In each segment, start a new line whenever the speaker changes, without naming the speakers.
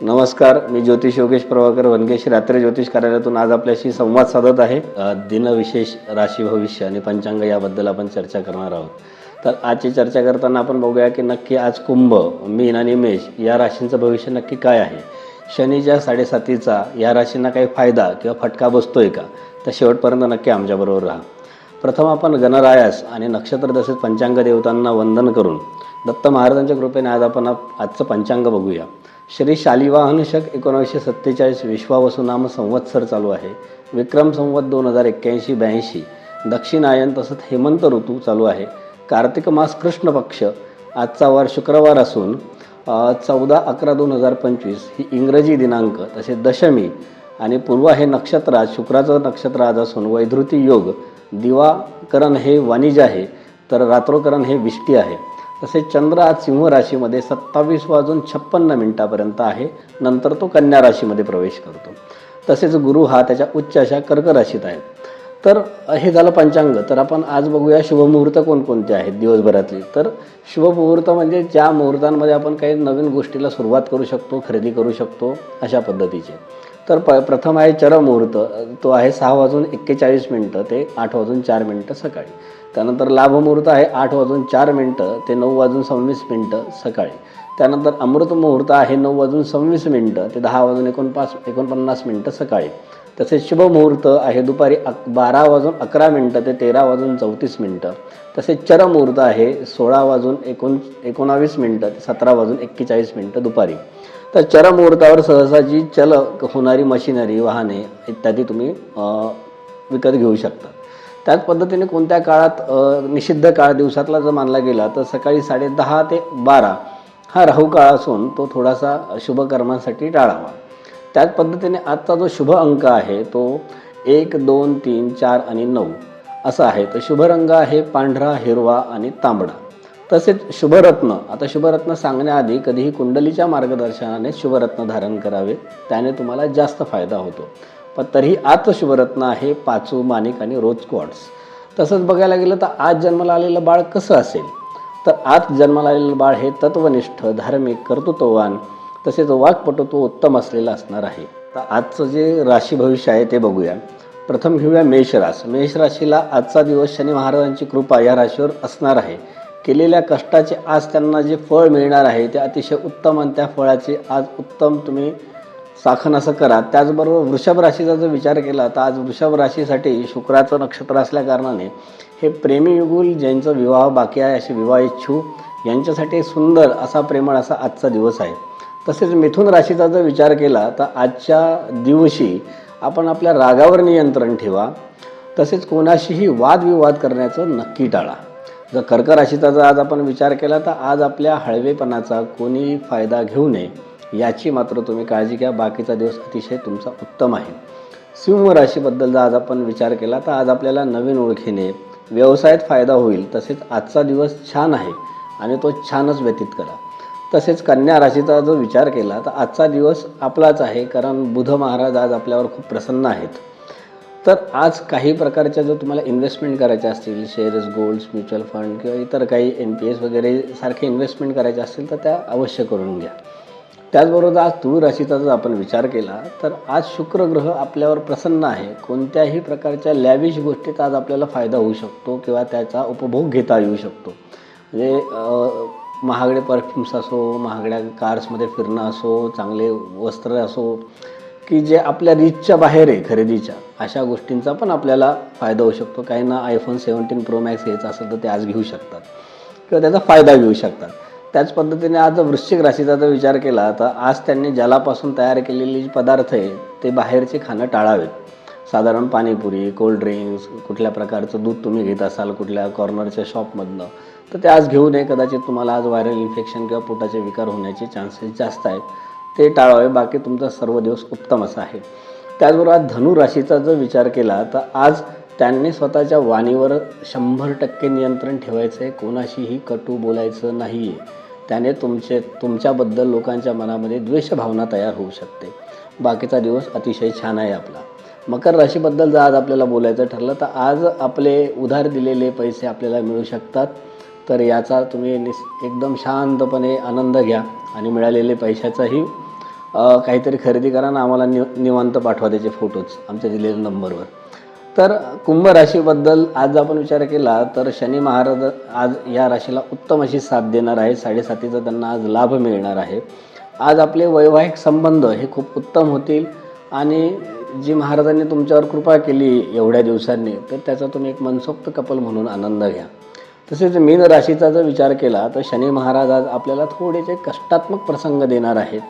नमस्कार मी ज्योतिष योगेश प्रभाकर वनगेश रात्री ज्योतिष कार्यालयातून आज आपल्याशी संवाद साधत आहे. दिनविशेष राशी भविष्य आणि पंचांग याबद्दल आपण चर्चा करणार आहोत. तर आजची चर्चा करताना आपण बघूया की नक्की आज कुंभ मीन आणि मेष या राशींचं भविष्य नक्की काय आहे? शनीच्या साडेसातीचा या राशींना काही फायदा किंवा फटका बसतोय का? तर शेवटपर्यंत नक्की आमच्याबरोबर राहा. प्रथम आपण गणरायास आणि नक्षत्र तसेच पंचांग देवतांना वंदन करून दत्त महाराजांच्या कृपेने आज आपण आजचं पंचांग बघूया. श्री शालिवाहन शक एकोणावीसशे सत्तेचाळीस विश्वावसुनाम संवत्सर चालू आहे. विक्रम संवत दोन हजार एक्क्याऐंशी ब्याऐंशी दक्षिणायन तसंच हेमंत ऋतू चालू आहे. कार्तिक मास कृष्ण पक्ष आजचा वार शुक्रवार असून चौदा अकरा दोन हजार पंचवीस ही इंग्रजी दिनांक तसेच दशमी आणि पूर्वा हे नक्षत्र आज शुक्राचं नक्षत्र आज असून वैधृती योग दिवाकरण हे वाणिज्य आहे तर रात्रोकरण हे विष्टी आहे. तसेच चंद्र आज सिंह राशीमध्ये सत्तावीस वाजून छप्पन्न मिनिटापर्यंत आहे. नंतर तो कन्या राशीमध्ये प्रवेश करतो. तसेच गुरु हा त्याच्या उच्च अशा कर्क राशीत आहे. तर हे झालं पंचांग. तर आपण आज बघूया शुभमुहूर्त कोणकोणते आहेत दिवसभरातले. तर शुभमुहूर्त म्हणजे ज्या मुहूर्तांमध्ये आपण काही नवीन गोष्टीला सुरुवात करू शकतो खरेदी करू शकतो अशा पद्धतीचे. तर प प्रथम आहे चरमुहूर्त तो आहे सहा वाजून एक्केचाळीस मिनटं ते आठ वाजून चार मिनटं सकाळी. त्यानंतर लाभमुहूर्त आहे आठ वाजून चार मिनटं ते नऊ वाजून सव्वीस मिनटं सकाळी. त्यानंतर अमृत मुहूर्त आहे नऊ वाजून सव्वीस मिनटं ते दहा वाजून एकोणपास एकोणपन्नास मिनटं सकाळी. तसेच शुभमुहूर्त आहे दुपारी अक बारा वाजून अकरा मिनटं ते तेरा वाजून चौतीस मिनटं. तसेच चरमुहूर्त आहे सोळा वाजून एकोण एकोणावीस मिनटं ते सतरा वाजून एक्केचाळीस मिनटं दुपारी. तर चर मुहूर्तावर सहसा जी चल होणारी मशिनरी वाहने इत्यादी तुम्ही विकत घेऊ शकता. त्याच पद्धतीने कोणत्या काळात निषिद्ध काळ दिवसातला जर मानला गेला तर सकाळी साडे दहा ते बारा हा राहू काळ असून तो थोडासा शुभ कर्मांसाठी टाळावा. त्याच पद्धतीने आजचा जो शुभ अंक आहे तो एक दोन तीन चार आणि नऊ असा आहे. तर शुभ रंग आहे पांढरा हिरवा आणि तांबडा. तसेच शुभरत्न. आता शुभरत्न सांगण्याआधी कधीही कुंडलीच्या मार्गदर्शनाने शुभरत्न धारण करावे. त्याने तुम्हाला जास्त फायदा होतो. पण तरीही आजचं शुभरत्न आहे पाचू माणिक आणि रोज क्वार्ट्स. तसंच बघायला गेलं तर आज जन्माला आलेलं बाळ कसं असेल? तर आज जन्माला आलेलं बाळ हे तत्वनिष्ठ धार्मिक कर्तृत्ववान तसेच वाक्पटुत्व उत्तम असलेलं असणार आहे. तर आजचं जे राशी भविष्य आहे ते बघूया. प्रथम घेऊया मेषरास मेष राशीला आजचा दिवस शनी महाराजांची कृपा या राशीवर असणार आहे. केलेल्या कष्टाचे आज त्यांना जे फळ मिळणार आहे ते अतिशय उत्तम आणि त्या फळाचे आज उत्तम तुम्ही साखन असं करा. त्याचबरोबर वृषभ राशीचा जर विचार केला तर आज वृषभ राशीसाठी शुक्राचं नक्षत्र असल्या कारणाने हे प्रेमीयुगुल ज्यांचं विवाह बाकी आहे असे विवाह इच्छू यांच्यासाठी सुंदर असा प्रेमळ असा आजचा दिवस आहे. तसेच मिथुन राशीचा जर विचार केला तर आजच्या दिवशी आपण आपल्या रागावर नियंत्रण ठेवा. तसेच कोणाशीही वादविवाद करण्याचं नक्की टाळा. जर कर्क राशीचा जर आज आपण विचार केला तर आज आपल्या हळवेपणाचा कोणी फायदा घेऊ नये याची मात्र तुम्ही काळजी घ्या. बाकीचा दिवस अतिशय तुमचा उत्तम आहे. सिंह राशीबद्दल जर आज आपण विचार केला तर आज आपल्याला नवीन ओळखीने व्यवसायात फायदा होईल. तसेच आजचा दिवस छान आहे आणि तो छानच व्यतीत करा. तसेच कन्या राशीचा जो विचार केला तर आजचा दिवस आपलाच आहे कारण बुध महाराज आज आपल्यावर खूप प्रसन्न आहेत. तर आज काही प्रकारच्या जर तुम्हाला इन्व्हेस्टमेंट करायच्या असतील शेअर्स गोल्ड्स म्युच्युअल फंड किंवा इतर काही एन पी एस वगैरे सारखे इन्व्हेस्टमेंट करायचे असतील तर त्या अवश्य करून घ्या. त्याचबरोबर आज तुळ राशीचा जर आपण विचार केला तर आज शुक्रग्रह आपल्यावर प्रसन्न आहे. कोणत्याही प्रकारच्या लॅविश गोष्टीत आज आपल्याला फायदा होऊ शकतो किंवा त्याचा उपभोग घेता येऊ शकतो. म्हणजे महागडे परफ्युम्स असो महागड्या कार्समध्ये फिरणं असो चांगले वस्त्र असो की जे आपल्या रीचच्या बाहेर आहे खरेदीच्या अशा गोष्टींचा पण आपल्याला फायदा होऊ शकतो. काहींना आयफोन सेवन्टीन प्रो मॅक्स घ्यायचा असेल तर ते आज घेऊ शकतात. किंवा त्याचा फायदा घेऊ शकतात. त्याच पद्धतीने आज जर वृश्चिक राशीचा जर विचार केला तर आज त्यांनी जलापासून तयार केलेली जे पदार्थ आहे ते बाहेरचे खाणं टाळावेत. साधारण पाणीपुरी कोल्ड ड्रिंक्स कुठल्या प्रकारचं दूध तुम्ही घेत असाल कुठल्या कॉर्नरच्या शॉपमधनं तर ते आज घेऊ नये. कदाचित तुम्हाला आज व्हायरल इन्फेक्शन किंवा पोटाचे विकार होण्याचे चान्सेस जास्त आहेत. ते टाळावे बाकी तुमचा सर्व दिवस उत्तम असा आहे. त्याचबरोबर धनु राशीचा जर विचार केला तर आज त्यांनी स्वतःच्या वाणीवर शंभर टक्के नियंत्रण ठेवायचं आहे कोणाशीही कटू बोलायचं नाही आहे त्याने तुमचे तुमच्याबद्दल लोकांच्या मनामध्ये द्वेषभावना तयार होऊ शकते. बाकीचा दिवस अतिशय छान आहे आपला. मकर राशीबद्दल जर आज आपल्याला बोलायचं ठरलं तर आज आपले उधार दिलेले पैसे आपल्याला मिळू शकतात. तर याचा तुम्ही निस एकदम शांतपणे आनंद घ्या आणि मिळालेले पैशाचाही काहीतरी खरेदी करा ना आम्हाला नि निवांत पाठवा त्याचे फोटोज आमच्या दिलेल्या नंबरवर तर कुंभ राशीबद्दल आज आपण विचार केला तर शनी महाराज आज या राशीला उत्तम अशी साथ देणार आहे. साडेसातीचा त्यांना आज लाभ मिळणार आहे. आज आपले वैवाहिक संबंध हे खूप उत्तम होतील आणि जी महाराजांनी तुमच्यावर कृपा केली एवढ्या दिवसांनी तर त्याचा तुम्ही एक मनसोक्त कपल म्हणून आनंद घ्या. तसेच मीन राशीचा जर विचार केला तर शनी महाराज आज आपल्याला थोडेसे कष्टात्मक प्रसंग देणार आहेत.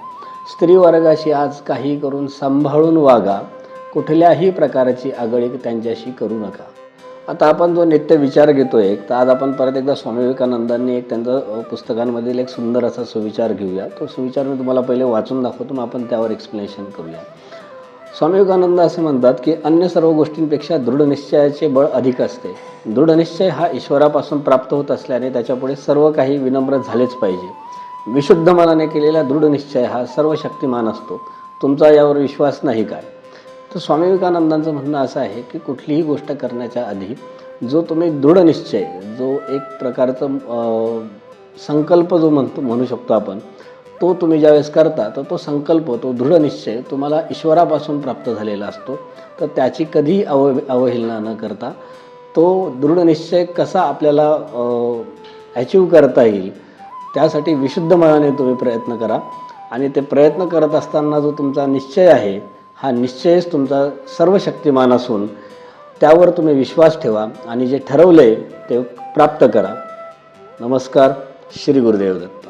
स्त्री वर्गाशी आज काही करून सांभाळून वागा. कुठल्याही प्रकारची आगळीक त्यांच्याशी करू नका. आता आपण जो नित्य विचार घेतोय तर आज आपण परत एकदा स्वामी विवेकानंदांनी एक त्यांचं पुस्तकांमधील एक सुंदर असा सुविचार घेऊया. तो सुविचार मी तुम्हाला पहिले वाचून दाखवतो मग आपण त्यावर एक्सप्लेनेशन करूया. स्वामी विवेकानंद असे म्हणतात की अन्य सर्व गोष्टींपेक्षा दृढनिश्चयाचे बळ अधिक असते. दृढनिश्चय हा ईश्वरापासून प्राप्त होत असल्याने त्याच्यापुढे सर्व काही विनम्र झालेच पाहिजे. विशुद्ध मनाने केलेला दृढनिश्चय हा सर्व शक्तिमान असतो. तुमचा यावर विश्वास नाही काय? तर स्वामी विवेकानंदांचं म्हणणं असं आहे की कुठलीही गोष्ट करण्याच्या आधी जो तुम्ही दृढनिश्चय जो एक प्रकारचं संकल्प जो म्हणतो म्हणू शकतो आपण तो तुम्ही ज्यावेळेस करता तर तो संकल्प तो दृढनिश्चय तुम्हाला ईश्वरापासून प्राप्त झालेला असतो. तर त्याची कधीही अव अवहेलना न करता तो दृढनिश्चय कसा आपल्याला अचीव करता येईल त्यासाठी विशुद्ध मनाने तुम्ही प्रयत्न करा. आणि ते प्रयत्न करत असताना जो तुमचा निश्चय आहे हा निश्चयच तुमचा सर्व शक्तिमान असून त्यावर तुम्ही विश्वास ठेवा आणि जे ठरवलं आहे ते प्राप्त करा. नमस्कार श्री गुरुदेव दत्त.